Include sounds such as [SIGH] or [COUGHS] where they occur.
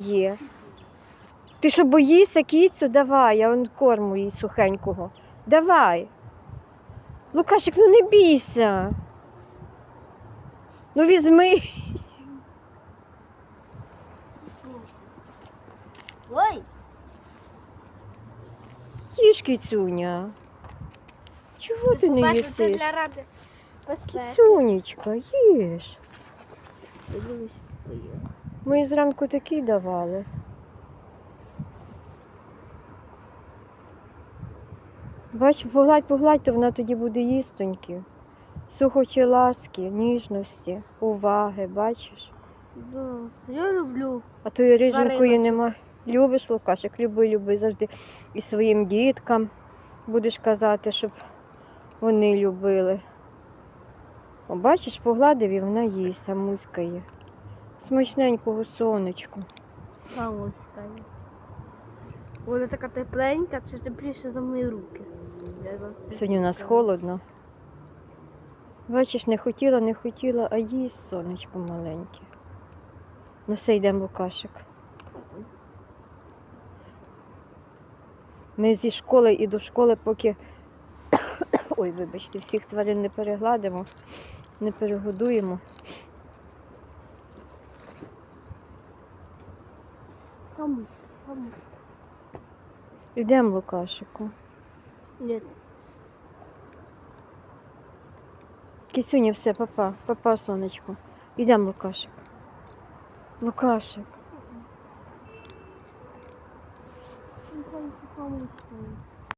Є. Ти що боїшся, кіцю? Давай, я вон корму їй сухенького. Давай. Лукашик, ну не бійся. Ну візьми. Ой, Їж кіцюня. Чого ти не їсиш? Кіцюнечка, їж. Подивись, ой. Ми зранку такий давали. Бач, погладь, погладь, то вона тоді буде їстоньки. Сухочі ласки, ніжності, уваги, бачиш? Да, я люблю. А тої риженької Твариночок. нема. Любиш Лукашик, люби, люби завжди. І своїм діткам будеш казати, щоб вони любили. О, бачиш, погладив і вона їсть, а муськає. Смачненького сонечку. Мамуська. Вона така тепленька, це тепліше за мої руки. Сьогодні у нас холодно. Бачиш, не хотіла, не хотіла, а їсть сонечко маленьке. Ну все, йдемо Лукашик. Ми зі школи і до школи, поки [COUGHS] ой, вибачте, всіх тварин не перегладимо, не перегодуємо. Там, там. Йдемо Лукашику. Ні. Кисюня, все, папа, папа, сонечко. Йдемо Лукашик. Лукашик. Там, там, там, там.